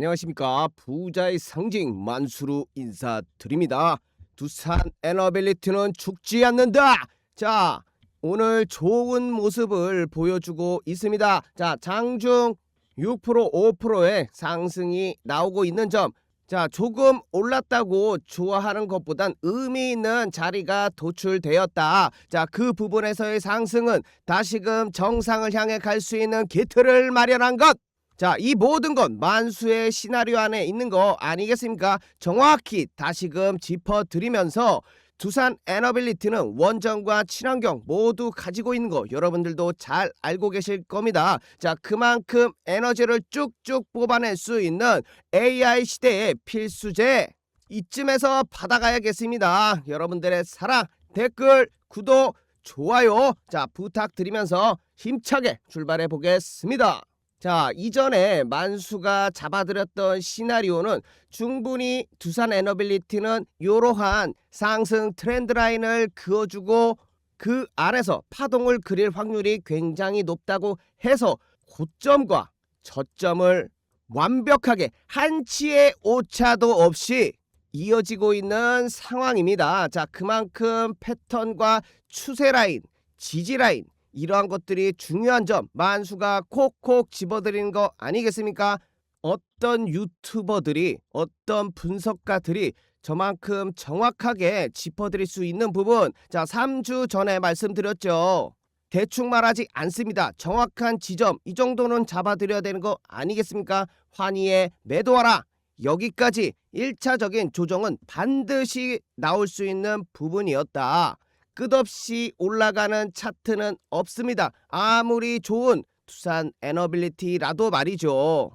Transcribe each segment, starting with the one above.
안녕하십니까 부자의 상징 만수로 인사드립니다. 두산 에너빌리티는 죽지 않는다. 자 오늘 좋은 모습을 보여주고 있습니다. 자 장중 6% 5%의 상승이 나오고 있는 점. 자 조금 올랐다고 좋아하는 것보단 의미 있는 자리가 도출되었다. 자 그 부분에서의 상승은 다시금 정상을 향해 갈 수 있는 기틀을 마련한 것. 자, 이 모든 건 만수의 시나리오 안에 있는 거 아니겠습니까? 정확히 다시금 짚어드리면서 두산 에너빌리티는 원정과 친환경 모두 가지고 있는 거 여러분들도 잘 알고 계실 겁니다. 자, 그만큼 에너지를 쭉쭉 뽑아낼 수 있는 AI 시대의 필수제 이쯤에서 받아가야겠습니다. 여러분들의 사랑, 댓글, 구독, 좋아요 자 부탁드리면서 힘차게 출발해 보겠습니다. 자, 이전에 만수가 잡아들였던 시나리오는 충분히 두산 에너빌리티는 이러한 상승 트렌드 라인을 그어주고 그 안에서 파동을 그릴 확률이 굉장히 높다고 해서 고점과 저점을 완벽하게 한치의 오차도 없이 이어지고 있는 상황입니다. 자, 그만큼 패턴과 추세 라인, 지지 라인 이러한 것들이 중요한 점 만수가 콕콕 집어드리는 거 아니겠습니까? 어떤 유튜버들이 어떤 분석가들이 저만큼 정확하게 짚어드릴 수 있는 부분 자 3주 전에 말씀드렸죠. 대충 말하지 않습니다. 정확한 지점 이 정도는 잡아드려야 되는 거 아니겠습니까? 환희에 매도하라. 여기까지 1차적인 조정은 반드시 나올 수 있는 부분이었다. 끝없이 올라가는 차트는 없습니다. 아무리 좋은 두산 에너빌리티라도 말이죠.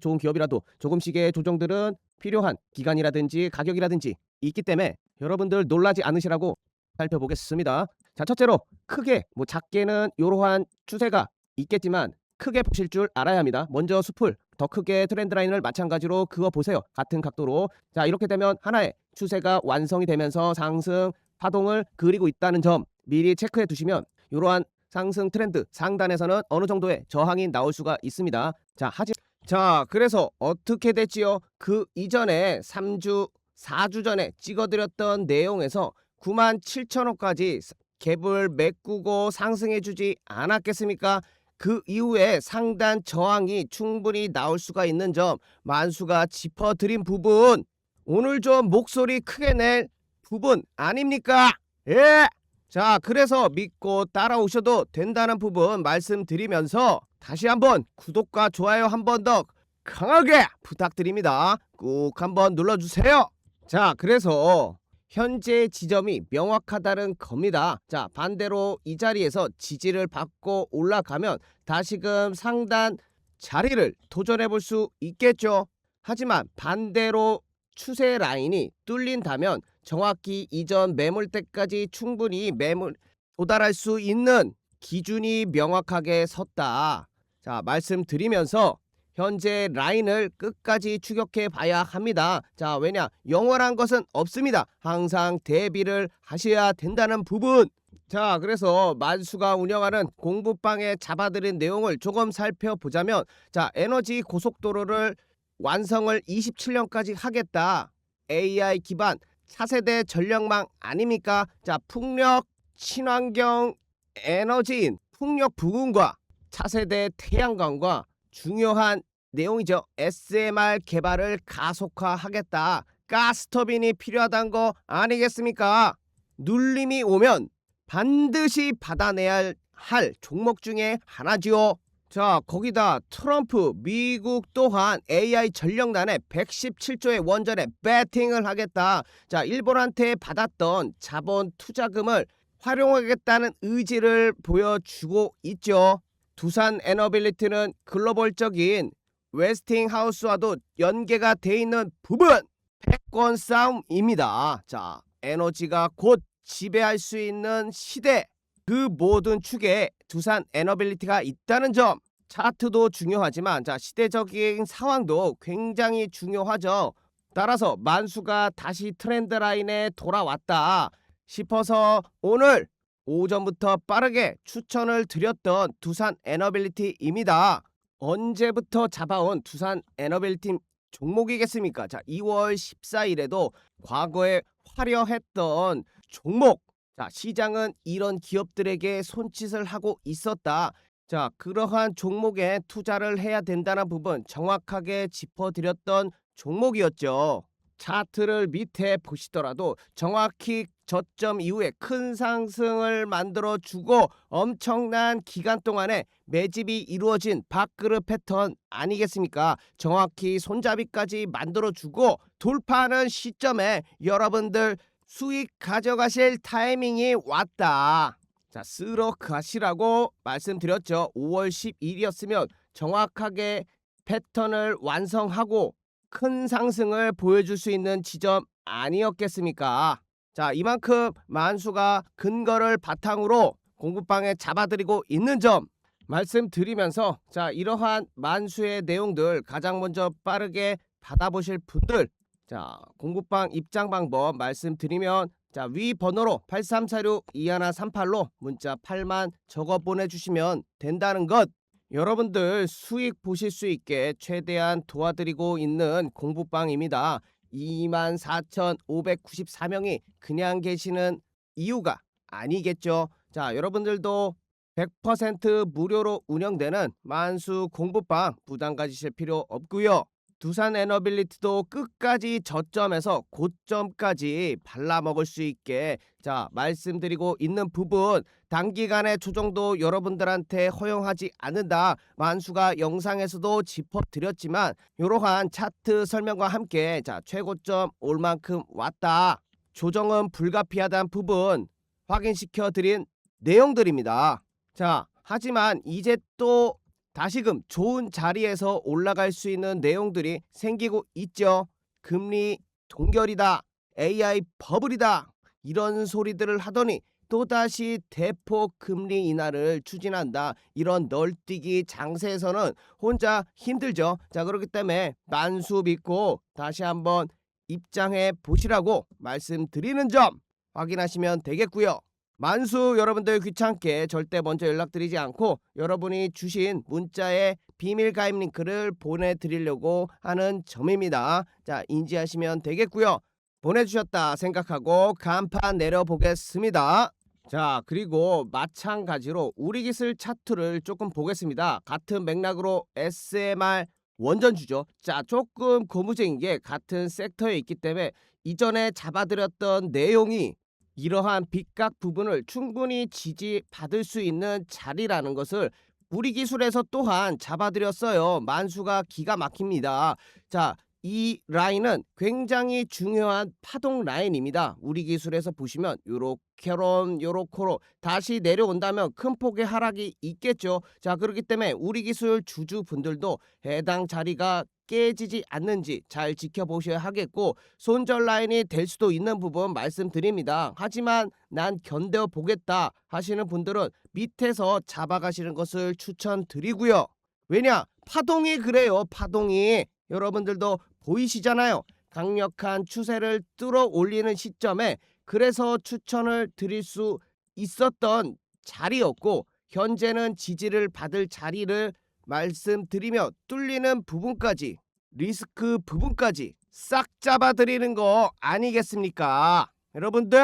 좋은 기업이라도 조금씩의 조정들은 필요한 기간이라든지 가격이라든지 있기 때문에 여러분들 놀라지 않으시라고 살펴보겠습니다. 자, 첫째로 크게 뭐 작게는 이러한 추세가 있겠지만 크게 보실 줄 알아야 합니다. 먼저 숲을 더 크게 트렌드 라인을 마찬가지로 그어 보세요. 같은 각도로. 자, 이렇게 되면 하나의 추세가 완성이 되면서 상승 파동을 그리고 있다는 점 미리 체크해 두시면 이러한 상승 트렌드 상단에서는 어느 정도의 저항이 나올 수가 있습니다. 자, 하지 자, 그래서 어떻게 됐지요? 그 이전에 3주, 4주 전에 찍어드렸던 내용에서 9만 7천 원까지 갭을 메꾸고 상승해주지 않았겠습니까? 그 이후에 상단 저항이 충분히 나올 수가 있는 점 만수가 짚어드린 부분 오늘 좀 목소리 크게 낼 부분 아닙니까? 예! 자, 그래서 믿고 따라오셔도 된다는 부분 말씀드리면서 다시 한번 구독과 좋아요 한 번 더 강하게 부탁드립니다. 꾹 한번 눌러주세요. 자, 그래서 현재 지점이 명확하다는 겁니다. 자, 반대로 이 자리에서 지지를 받고 올라가면 다시금 상단 자리를 도전해 볼 수 있겠죠. 하지만 반대로 추세 라인이 뚫린다면 정확히 이전 매물대까지 충분히 매물 도달할 수 있는 기준이 명확하게 섰다. 자, 말씀드리면서 현재 라인을 끝까지 추격해 봐야 합니다. 자, 왜냐? 영원한 것은 없습니다. 항상 대비를 하셔야 된다는 부분. 자, 그래서 만수가 운영하는 공부방에 잡아들인 내용을 조금 살펴보자면 자, 에너지 고속도로를 완성을 27년까지 하겠다. AI 기반 차세대 전력망 아닙니까? 자, 풍력 친환경 에너지인 풍력 부근과 차세대 태양광과 중요한 내용이죠. SMR 개발을 가속화하겠다. 가스터빈이 필요하다는 거 아니겠습니까? 눌림이 오면 반드시 받아내야 할 종목 중에 하나지요. 자, 거기다 트럼프 미국 또한 AI 전력난에 117조의 원전에 배팅을 하겠다. 자, 일본한테 받았던 자본 투자금을 활용하겠다는 의지를 보여주고 있죠. 두산 에너빌리티는 글로벌적인 웨스팅하우스와도 연계가 돼 있는 부분 패권 싸움입니다. 자, 에너지가 곧 지배할 수 있는 시대 그 모든 축에 두산 에너빌리티가 있다는 점 차트도 중요하지만 자 시대적인 상황도 굉장히 중요하죠. 따라서 만수가 다시 트렌드 라인에 돌아왔다 싶어서 오늘 오전부터 빠르게 추천을 드렸던 두산 에너빌리티입니다. 언제부터 잡아온 두산 에너빌리티 종목이겠습니까? 자, 2월 14일에도 과거에 화려했던 종목. 자, 시장은 이런 기업들에게 손짓을 하고 있었다. 자, 그러한 종목에 투자를 해야 된다는 부분 정확하게 짚어드렸던 종목이었죠. 차트를 밑에 보시더라도 정확히 저점 이후에 큰 상승을 만들어 주고 엄청난 기간 동안에 매집이 이루어진 밥그릇 패턴 아니겠습니까? 정확히 손잡이까지 만들어 주고 돌파하는 시점에 여러분들 수익 가져가실 타이밍이 왔다. 자, 쓰러 가시라고 말씀드렸죠. 5월 10일이었으면 정확하게 패턴을 완성하고 큰 상승을 보여줄 수 있는 지점 아니었겠습니까? 자, 이만큼 만수가 근거를 바탕으로 공부방에 잡아드리고 있는 점 말씀드리면서 자, 이러한 만수의 내용들 가장 먼저 빠르게 받아보실 분들 자, 공부방 입장 방법 말씀드리면 자, 위 번호로 8346-2138로 문자 8만 적어 보내주시면 된다는 것. 여러분들 수익 보실 수 있게 최대한 도와드리고 있는 공부방입니다. 24,594명이 그냥 계시는 이유가 아니겠죠. 자, 여러분들도 100% 무료로 운영되는 만수 공부방 부담 가지실 필요 없고요. 두산 에너빌리티도 끝까지 저점에서 고점까지 발라먹을 수 있게 자 말씀드리고 있는 부분 단기간의 조정도 여러분들한테 허용하지 않는다. 만수가 영상에서도 짚어드렸지만 이러한 차트 설명과 함께 자 최고점 올 만큼 왔다. 조정은 불가피하다는 부분 확인시켜 드린 내용들입니다. 자 하지만 이제 또 다시금 좋은 자리에서 올라갈 수 있는 내용들이 생기고 있죠. 금리 동결이다. AI 버블이다. 이런 소리들을 하더니 또다시 대폭 금리 인하를 추진한다. 이런 널뛰기 장세에서는 혼자 힘들죠. 자, 그렇기 때문에 만수 믿고 다시 한번 입장해 보시라고 말씀드리는 점 확인하시면 되겠고요. 만수 여러분들 귀찮게 절대 먼저 연락드리지 않고 여러분이 주신 문자에 비밀 가입 링크를 보내드리려고 하는 점입니다. 자 인지하시면 되겠고요. 보내주셨다 생각하고 간판 내려보겠습니다. 자 그리고 마찬가지로 우리 기술 차트를 조금 보겠습니다. 같은 맥락으로 SMR 원전주죠. 자 조금 고무적인 게 같은 섹터에 있기 때문에 이전에 잡아드렸던 내용이 이러한 빗각 부분을 충분히 지지받을 수 있는 자리라는 것을 우리 기술에서 또한 잡아드렸어요. 만수가 기가 막힙니다. 자, 이 라인은 굉장히 중요한 파동 라인입니다. 우리 기술에서 보시면 요렇게론 요렇게로 다시 내려온다면 큰 폭의 하락이 있겠죠. 자, 그렇기 때문에 우리 기술 주주분들도 해당 자리가 깨지지 않는지 잘 지켜보셔야 하겠고 손절 라인이 될 수도 있는 부분 말씀드립니다. 하지만 난 견뎌 보겠다 하시는 분들은 밑에서 잡아가시는 것을 추천드리고요. 왜냐? 파동이 그래요. 파동이 여러분들도 보이시잖아요. 강력한 추세를 뚫어 올리는 시점에 그래서 추천을 드릴 수 있었던 자리였고 현재는 지지를 받을 자리를 말씀드리며 뚫리는 부분까지 리스크 부분까지 싹 잡아드리는 거 아니겠습니까? 여러분들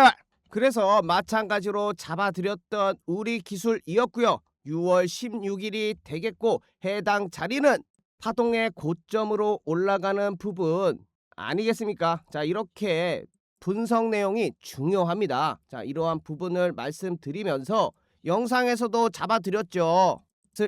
그래서 마찬가지로 잡아드렸던 우리 기술이었고요. 6월 16일이 되겠고 해당 자리는 파동의 고점으로 올라가는 부분 아니겠습니까? 자 이렇게 분석 내용이 중요합니다. 자 이러한 부분을 말씀드리면서 영상에서도 잡아드렸죠.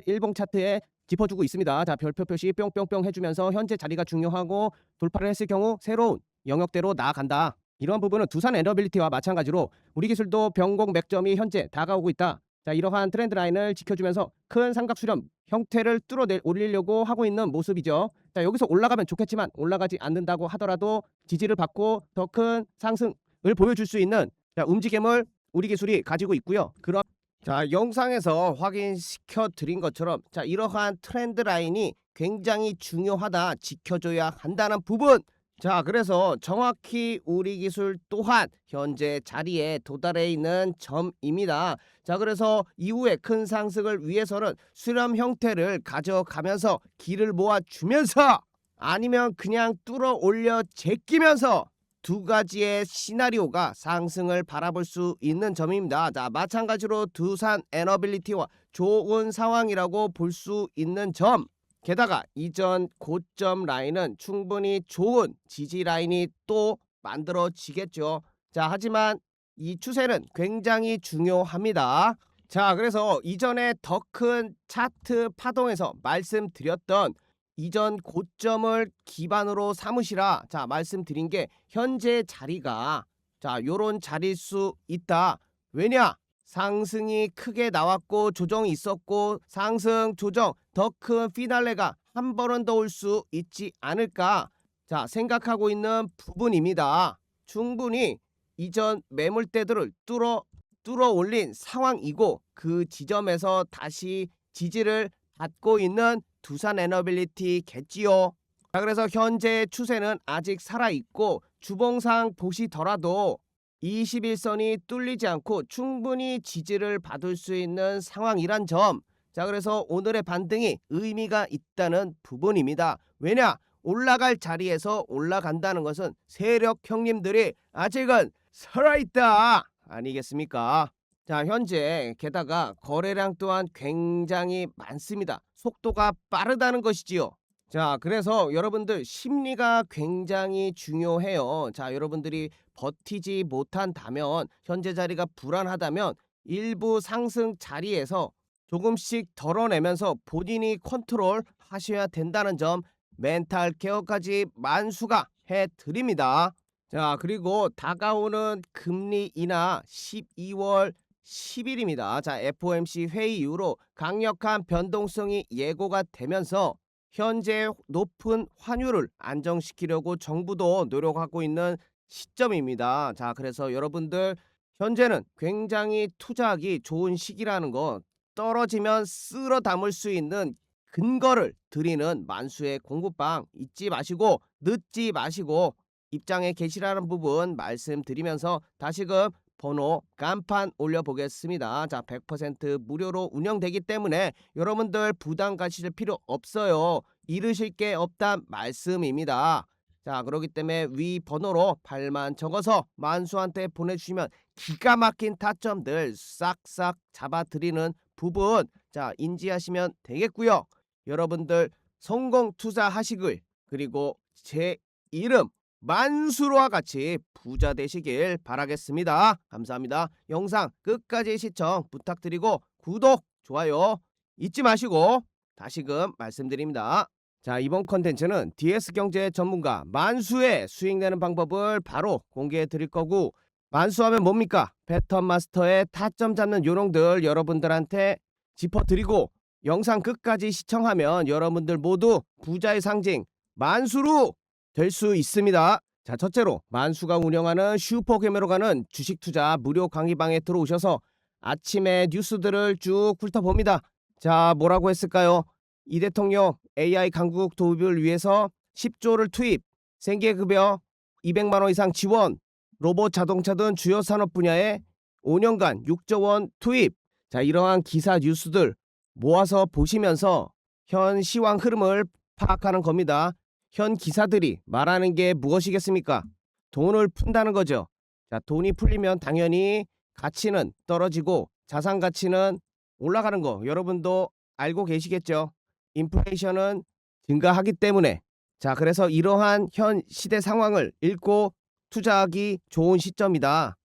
일봉 차트에 짚어주고 있습니다. 자 별표 표시 뿅뿅뿅 해주면서 현재 자리가 중요하고 돌파를 했을 경우 새로운 영역대로 나아간다. 이러한 부분은 두산 에너빌리티와 마찬가지로 우리 기술도 변곡 맥점이 현재 다가오고 있다. 자 이러한 트렌드 라인을 지켜주면서 큰 삼각 수렴 형태를 뚫어내 올리려고 하고 있는 모습이죠. 자 여기서 올라가면 좋겠지만 올라가지 않는다고 하더라도 지지를 받고 더 큰 상승을 보여줄 수 있는 자, 움직임을 우리 기술이 가지고 있고요. 그럼 자 영상에서 확인시켜 드린 것처럼 자 이러한 트렌드 라인이 굉장히 중요하다 지켜줘야 한다는 부분. 자 그래서 정확히 우리 기술 또한 현재 자리에 도달해 있는 점입니다. 자 그래서 이후에 큰 상승을 위해서는 수렴 형태를 가져가면서 길을 모아 주면서 아니면 그냥 뚫어 올려 제끼면서 두 가지의 시나리오가 상승을 바라볼 수 있는 점입니다. 자, 마찬가지로 두산 에너빌리티와 좋은 상황이라고 볼 수 있는 점. 게다가 이전 고점 라인은 충분히 좋은 지지 라인이 또 만들어지겠죠. 자, 하지만 이 추세는 굉장히 중요합니다. 자, 그래서 이전에 더 큰 차트 파동에서 말씀드렸던 이전 고점을 기반으로 삼으시라. 자, 말씀드린 게 현재 자리가 자, 요런 자리일 수 있다. 왜냐? 상승이 크게 나왔고 조정이 있었고 상승 조정 더 큰 피날레가 한 번은 더 올 수 있지 않을까? 자, 생각하고 있는 부분입니다. 충분히 이전 매물대들을 뚫어 뚫어 올린 상황이고 그 지점에서 다시 지지를 받고 있는 두산 에너빌리티 겠지요. 자, 그래서 현재 추세는 아직 살아 있고 주봉상 보시더라도 21선이 뚫리지 않고 충분히 지지를 받을 수 있는 상황이란 점. 자, 그래서 오늘의 반등이 의미가 있다는 부분입니다. 왜냐? 올라갈 자리에서 올라간다는 것은 세력 형님들이 아직은 살아있다. 아니겠습니까? 자, 현재 게다가 거래량 또한 굉장히 많습니다. 속도가 빠르다는 것이지요. 자, 그래서 여러분들 심리가 굉장히 중요해요. 자, 여러분들이 버티지 못한다면 현재 자리가 불안하다면 일부 상승 자리에서 조금씩 덜어내면서 본인이 컨트롤 하셔야 된다는 점 멘탈 케어까지 만수가 해 드립니다. 자, 그리고 다가오는 금리 인하 12월 10일입니다. 자, FOMC 회의 이후로 강력한 변동성이 예고가 되면서 현재 높은 환율을 안정시키려고 정부도 노력하고 있는 시점입니다. 자, 그래서 여러분들 현재는 굉장히 투자하기 좋은 시기라는 거 떨어지면 쓸어 담을 수 있는 근거를 드리는 만수의 공부방 잊지 마시고 늦지 마시고 입장에 계시라는 부분 말씀드리면서 다시금 번호 간판 올려보겠습니다. 자, 100% 무료로 운영되기 때문에 여러분들 부담 가실 필요 없어요. 잃으실 게 없단 말씀입니다. 자, 그렇기 때문에 위 번호로 발만 적어서 만수한테 보내주시면 기가 막힌 타점들 싹싹 잡아드리는 부분 자 인지하시면 되겠고요. 여러분들 성공 투자하시길 그리고 제 이름 만수로와 같이 부자 되시길 바라겠습니다. 감사합니다. 영상 끝까지 시청 부탁드리고 구독, 좋아요 잊지 마시고 다시금 말씀드립니다. 자 이번 컨텐츠는 DS경제 전문가 만수의 수익 내는 방법을 바로 공개해 드릴 거고 만수하면 뭡니까? 패턴 마스터의 타점 잡는 요령들 여러분들한테 짚어 드리고 영상 끝까지 시청하면 여러분들 모두 부자의 상징 만수로 될 수 있습니다. 자, 첫째로 만수가 운영하는 슈퍼개매로 가는 주식 투자 무료 강의방에 들어오셔서 아침에 뉴스들을 쭉 훑어봅니다. 자, 뭐라고 했을까요? 이 대통령 AI 강국 도입을 위해서 10조를 투입, 생계급여 200만 원 이상 지원, 로봇 자동차 등 주요 산업 분야에 5년간 6조 원 투입. 자, 이러한 기사 뉴스들 모아서 보시면서 현 시황 흐름을 파악하는 겁니다. 현 기사들이 말하는 게 무엇이겠습니까? 돈을 푼다는 거죠. 자, 돈이 풀리면 당연히 가치는 떨어지고 자산 가치는 올라가는 거 여러분도 알고 계시겠죠? 인플레이션은 증가하기 때문에 자, 그래서 이러한 현 시대 상황을 읽고 투자하기 좋은 시점이다.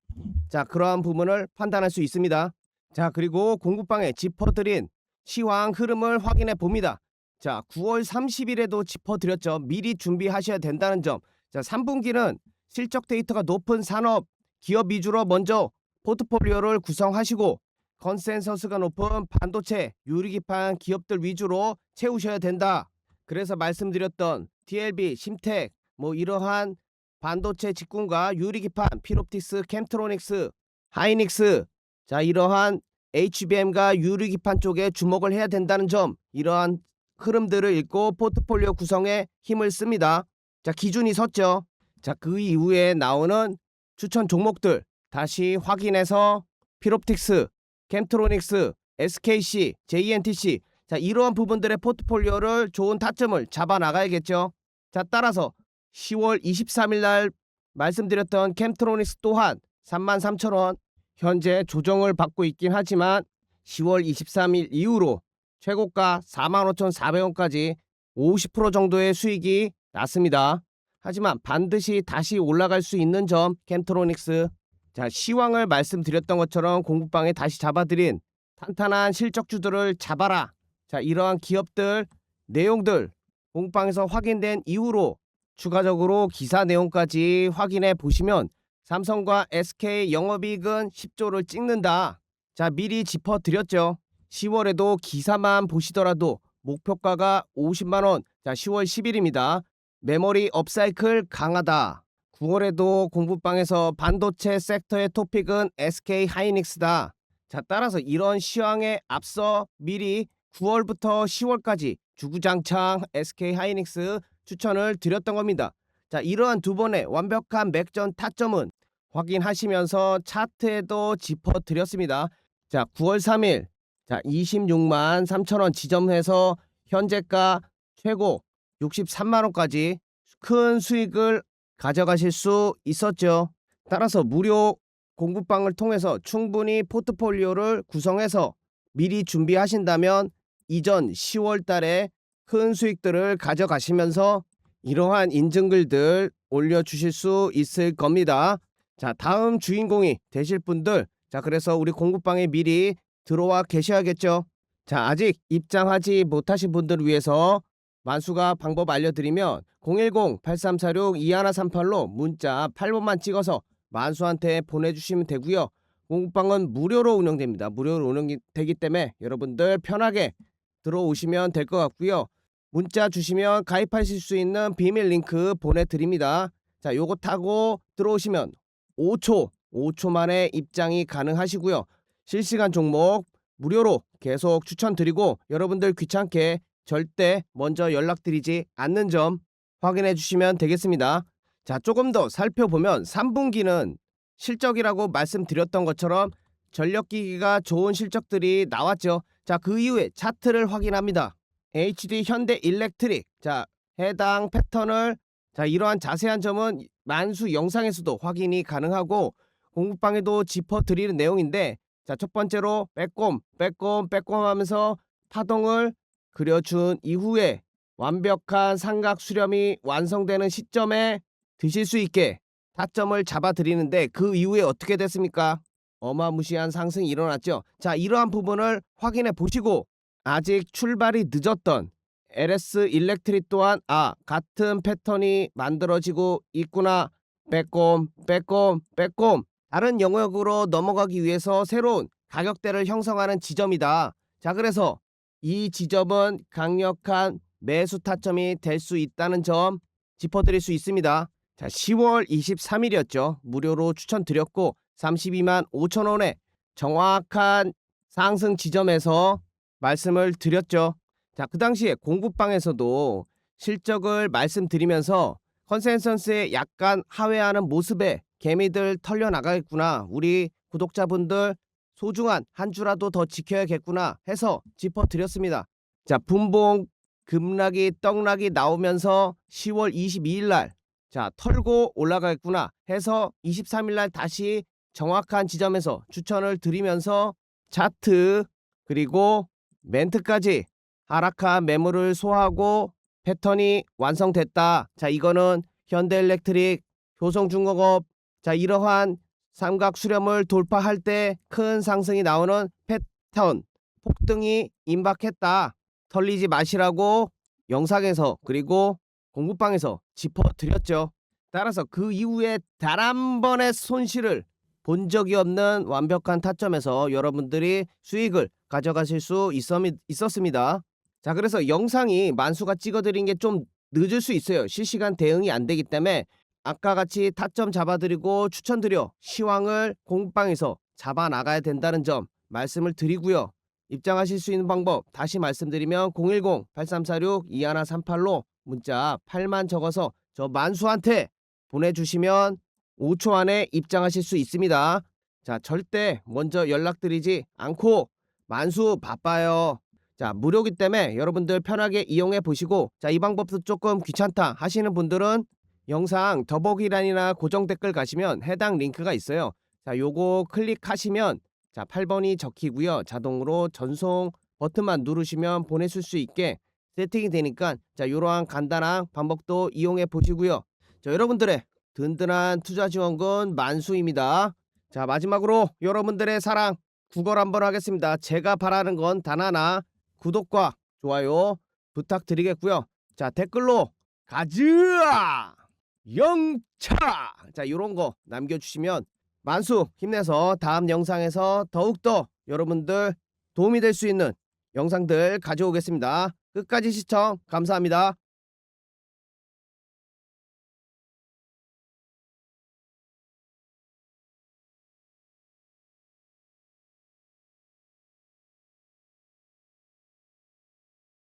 자, 그러한 부분을 판단할 수 있습니다. 자, 그리고 공부방에 짚어드린 시황 흐름을 확인해 봅니다. 자, 9월 30일에도 짚어드렸죠. 미리 준비하셔야 된다는 점. 자, 3분기는 실적 데이터가 높은 산업, 기업 위주로 먼저 포트폴리오를 구성하시고 컨센서스가 높은 반도체, 유리기판 기업들 위주로 채우셔야 된다. 그래서 말씀드렸던 TLB, 심텍, 뭐 이러한 반도체 직군과 유리기판, 피롭틱스, 캠트로닉스, 하이닉스, 자 이러한 HBM과 유리기판 쪽에 주목을 해야 된다는 점, 이러한 흐름들을 읽고 포트폴리오 구성에 힘을 씁니다. 자 기준이 섰죠. 자 그 이후에 나오는 추천 종목들 다시 확인해서 피롭틱스, 캠트로닉스, SKC, JNTC 자 이러한 부분들의 포트폴리오를 좋은 타점을 잡아 나가야겠죠. 자 따라서 10월 23일 날 말씀드렸던 캠트로닉스 또한 33,000원 현재 조정을 받고 있긴 하지만 10월 23일 이후로 최고가 45,400원까지 50% 정도의 수익이 났습니다. 하지만 반드시 다시 올라갈 수 있는 점 캠트로닉스 자 시황을 말씀드렸던 것처럼 공부방에 다시 잡아드린 탄탄한 실적주들을 잡아라 자 이러한 기업들 내용들 공부방에서 확인된 이후로 추가적으로 기사 내용까지 확인해 보시면 삼성과 SK 영업이익은 10조를 찍는다. 자, 미리 짚어 드렸죠. 10월에도 기사만 보시더라도 목표가가 50만 원. 자, 10월 10일입니다. 메모리 업사이클 강하다. 9월에도 공부방에서 반도체 섹터의 토픽은 SK 하이닉스다. 자, 따라서 이런 시황에 앞서 미리 9월부터 10월까지 주구장창 SK 하이닉스 추천을 드렸던 겁니다. 자, 이러한 두 번의 완벽한 맥전 타점은 확인하시면서 차트에도 짚어 드렸습니다. 자, 9월 3일 자, 26만 3천 원 지점에서 현재가 최고 63만 원까지 큰 수익을 가져가실 수 있었죠. 따라서 무료 공부방을 통해서 충분히 포트폴리오를 구성해서 미리 준비하신다면 이전 10월 달에 큰 수익들을 가져가시면서 이러한 인증글들 올려주실 수 있을 겁니다. 자, 다음 주인공이 되실 분들, 자, 그래서 우리 공부방에 미리 들어와 계셔야겠죠. 자, 아직 입장하지 못하신 분들을 위해서 만수가 방법 알려드리면 010-8346-2138로 문자 8번만 찍어서 만수한테 보내주시면 되고요. 공부방은 무료로 운영됩니다. 무료로 운영되기 때문에 여러분들 편하게 들어오시면 될 것 같고요. 문자 주시면 가입하실 수 있는 비밀 링크 보내드립니다. 자, 요거 타고 들어오시면 5초, 5초 만에 입장이 가능하시고요. 실시간 종목 무료로 계속 추천드리고 여러분들 귀찮게 절대 먼저 연락드리지 않는 점 확인해 주시면 되겠습니다. 자, 조금 더 살펴보면 3분기는 실적이라고 말씀드렸던 것처럼 전력기기가 좋은 실적들이 나왔죠. 자, 그 이후에 차트를 확인합니다. HD 현대 일렉트릭. 자, 해당 패턴을 자, 이러한 자세한 점은 만수 영상에서도 확인이 가능하고 공부방에도 짚어 드리는 내용인데 자, 첫 번째로 빼꼼, 빼꼼, 빼꼼 하면서 파동을 그려준 이후에 완벽한 삼각 수렴이 완성되는 시점에 드실 수 있게 타점을 잡아 드리는데 그 이후에 어떻게 됐습니까? 어마무시한 상승이 일어났죠. 자, 이러한 부분을 확인해 보시고 아직 출발이 늦었던 LS 일렉트릭 또한 아 같은 패턴이 만들어지고 있구나 빼꼼 빼꼼 빼꼼 다른 영역으로 넘어가기 위해서 새로운 가격대를 형성하는 지점이다. 자 그래서 이 지점은 강력한 매수 타점이 될 수 있다는 점 짚어드릴 수 있습니다. 자 10월 23일이었죠. 무료로 추천드렸고 32만 5천 원에 정확한 상승 지점에서 말씀을 드렸죠. 자, 그 당시에 공부방에서도 실적을 말씀드리면서 컨센서스에 약간 하회하는 모습에 개미들 털려 나가겠구나. 우리 구독자분들 소중한 한 주라도 더 지켜야겠구나 해서 짚어드렸습니다. 자, 분봉 급락이 떡락이 나오면서 10월 22일 날 자, 털고 올라가겠구나 해서 23일 날 다시 정확한 지점에서 추천을 드리면서 차트 그리고 멘트까지 하락한 매물을 소화하고 패턴이 완성됐다. 자, 이거는 현대일렉트릭, 효성중공업, 자, 이러한 삼각 수렴을 돌파할 때 큰 상승이 나오는 패턴, 폭등이 임박했다. 털리지 마시라고 영상에서 그리고 공부방에서 짚어드렸죠. 따라서 그 이후에 단 한 번의 손실을 본 적이 없는 완벽한 타점에서 여러분들이 수익을 가져가실 수 있었습니다. 자, 그래서 영상이 만수가 찍어드린 게 좀 늦을 수 있어요. 실시간 대응이 안 되기 때문에 아까 같이 타점 잡아드리고 추천드려 시황을 공방에서 잡아 나가야 된다는 점 말씀을 드리고요. 입장하실 수 있는 방법 다시 말씀드리면 010-8346-2138로 문자 8만 적어서 저 만수한테 보내주시면 5초 안에 입장하실 수 있습니다. 자, 절대 먼저 연락드리지 않고 만수 바빠요. 자, 무료기 때문에 여러분들 편하게 이용해 보시고 자, 이 방법도 조금 귀찮다 하시는 분들은 영상 더보기란이나 고정 댓글 가시면 해당 링크가 있어요. 자, 요거 클릭하시면 자, 8번이 적히고요. 자동으로 전송 버튼만 누르시면 보내실 수 있게 세팅이 되니까 자, 요러한 간단한 방법도 이용해 보시고요. 자, 여러분들의 든든한 투자 지원금 만수입니다. 자, 마지막으로 여러분들의 사랑 구걸 한번 하겠습니다. 제가 바라는 건 단 하나 구독과 좋아요 부탁드리겠고요. 자, 댓글로 가즈아 영차 자, 요런 거 남겨 주시면 만수 힘내서 다음 영상에서 더욱더 여러분들 도움이 될 수 있는 영상들 가져오겠습니다. 끝까지 시청 감사합니다.